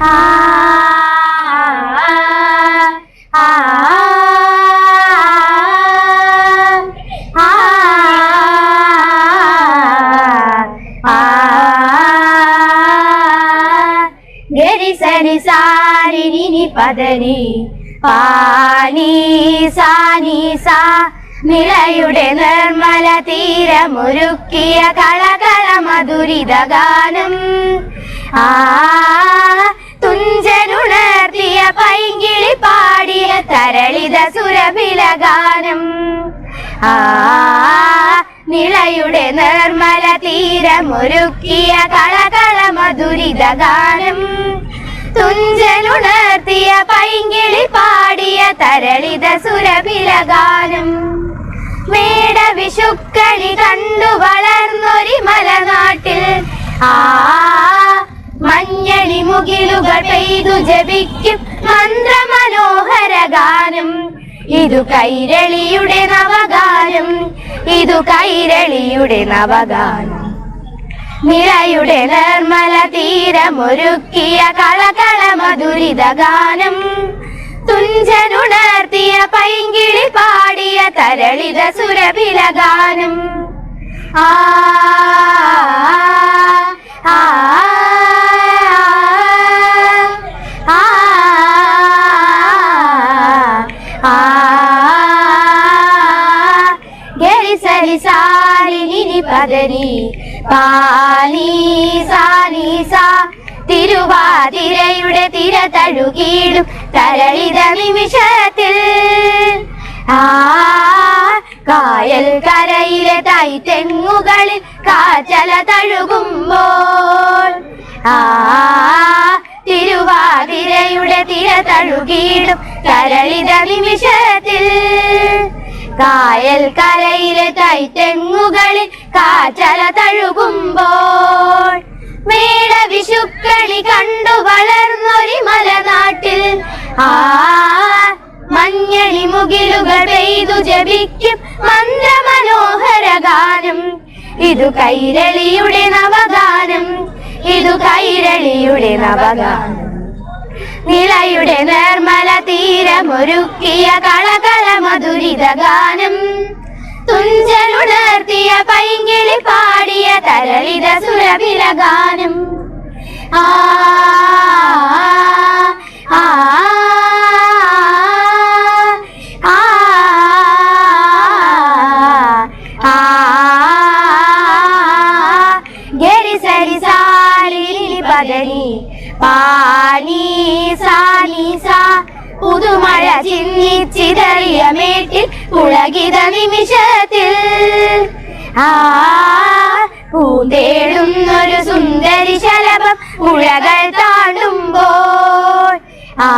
ആ സരി സാരി നി പദനി പാനി സാനി സാ നിളയുടെ നിർമ്മല തീരമൊരുക്കിയ കളകള മധുരിത ഗാനം ആ തുഞ്ചനുണർത്തിയ പൈങ്കിളി പാടിയ തരളിത സുരഭില ഗാനം ആ നിളയുടെ നിർമ്മല തീരമൊരുക്കിയ കളകള മധുരിത ഗാനം. തുഞ്ചനുണർത്തിയ പൈങ്കിളി പാടിയ തരളിത സുരഭില ഗാനം മേട വിഷുക്കളി കണ്ടു വളർന്നൊരി മലനാട്ടിൽ. ആ മഞ്ഞളി മുകിലുകൾ പെയ്തു ജപിക്കും മന്ത്രമനോഹര ഗാനം. ഇതു കൈരളിയുടെ നവഗാനം. ഇതു കൈരളിയുടെ നവഗാനം. നിറയുടെ നിർമ്മല തീരമൊരുക്കിയ കളകള മധുരിത ഗാനം തുഞ്ചനുണർത്തിയ പൈങ്കിളി പാടിയ തരളിത സുരഭില ഗാനം. ആ ഗരി സരി പദനി പാനി സാനി തിരുവാതിരയുടെ തിര തഴുകീടും തരളിത നിമിഷത്തിൽ. ആ കായൽ കരയിലെ തൈ തെങ്ങുകളിൽ കാച്ചല തഴുകുമ്പോൾ. ആ തിരുവാതിരയുടെ തിര തഴുകീടും തരളിത നിമിഷത്തിൽ. കായൽ കരയിലെ തൈത്തെങ്ങുകളിൽ കാച്ചല തഴുകുമ്പോൾ. മേട വിഷുക്കളി കണ്ടു വളർന്നൊരു മലനാട്ടിൽ. ആ മഞ്ഞളി മുകിലുകൾ പെയ്തു ജപിക്കും മന്ത്രമനോഹര ഗാനം. ഇതു കൈരളിയുടെ നവഗാനം. ഇതു കൈരളിയുടെ നവഗാനം. നിളയുടെ നിർമ്മല തീരമൊരുക്കിയ കളകള മധുരിത ഗാനം തുഞ്ചനുണർത്തിയ പൈങ്കിളി പാടിയ തരളിത സുരഭില ഗാനം ആ ആ പുതുമഴ ചിന്നിച്ചിതറിയ മേട്ടിൽ പുളകിത നിമിഷത്തിൽ. ആ പൂന്തേടുന്നൊരു സുന്ദരി ശലഭം മുഴകൾ താണ്ടുമ്പോൾ. ആ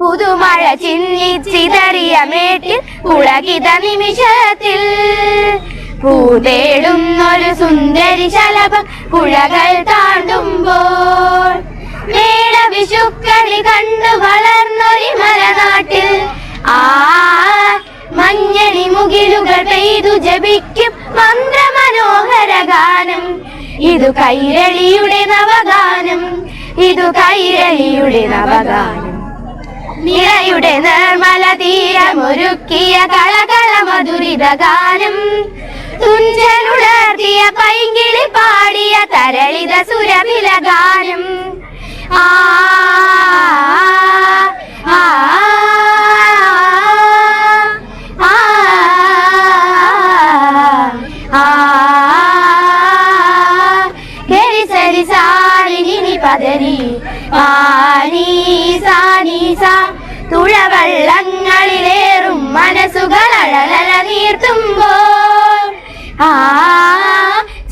പുതുമഴ ചിന്നിച്ചിതറിയ മേട്ടിൽ പുളകിത നിമിഷത്തിൽ. പൂതേടുന്നൊരു സുന്ദരി ശലഭം പുഴകൾ താണ്ടുമ്പോൾ. മേട വിഷുക്കളി ഇതു കൈരളിയുടെ നവഗാനം ഇതു കൈരളിയുടെ നവഗാനം. നിറയുടെ നിർമ്മല തീരമൊരുക്കിയ കളകള മധുരിത ഗാനം തുഞ്ചനുണർത്തിയ പൈങ്കിളി പാടിയ തരളിത സുരഭില ഗാനം. ആ തുഴവള്ളങ്ങളിലേറും മനസ്സുകൾ അഴലല നീർത്തുമ്പോൾ. ആ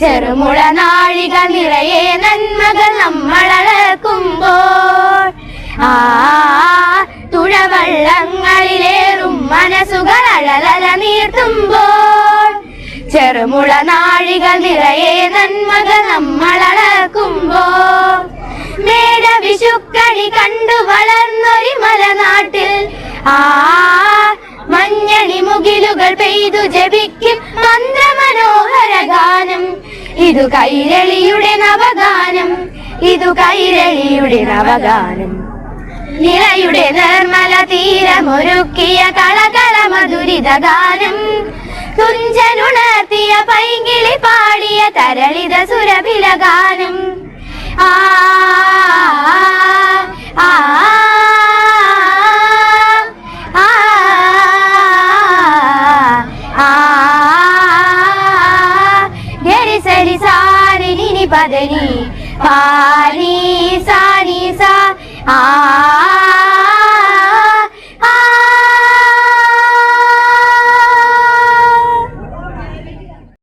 ചെറുമുള നാഴിക നിറയെ നന്മകൾ നമ്മളളക്കുമ്പോൾ. ആ തുഴവള്ളങ്ങളിലേറും മനസ്സുകൾ അഴലല നീർത്തുമ്പോൾ. ചെറുമുള നാഴിക നിറയെ നന്മകൾ നമ്മളളക്കുമ്പോൾ. മേട വിഷുക്കണി കണ്ടു വളർന്നൊരി മലനാട്ടിൽ. ആ മഞ്ഞണി മുകിലുകൾ പെയ്തു ജപിക്കും മന്ത്രമനോഹര ഗാനം ഇതു കൈരളിയുടെ നവഗാനം. ഇതു കൈരളിയുടെ നവഗാനം. നിറയുടെ നിർമ്മല തീരമൊരുക്കിയ കളകള മധുരിത ഗാനം തുഞ്ചനുണർത്തിയ പൈങ്കിളി പാടിയ തരളിത സുരഭില ഗാനം ആ ആ,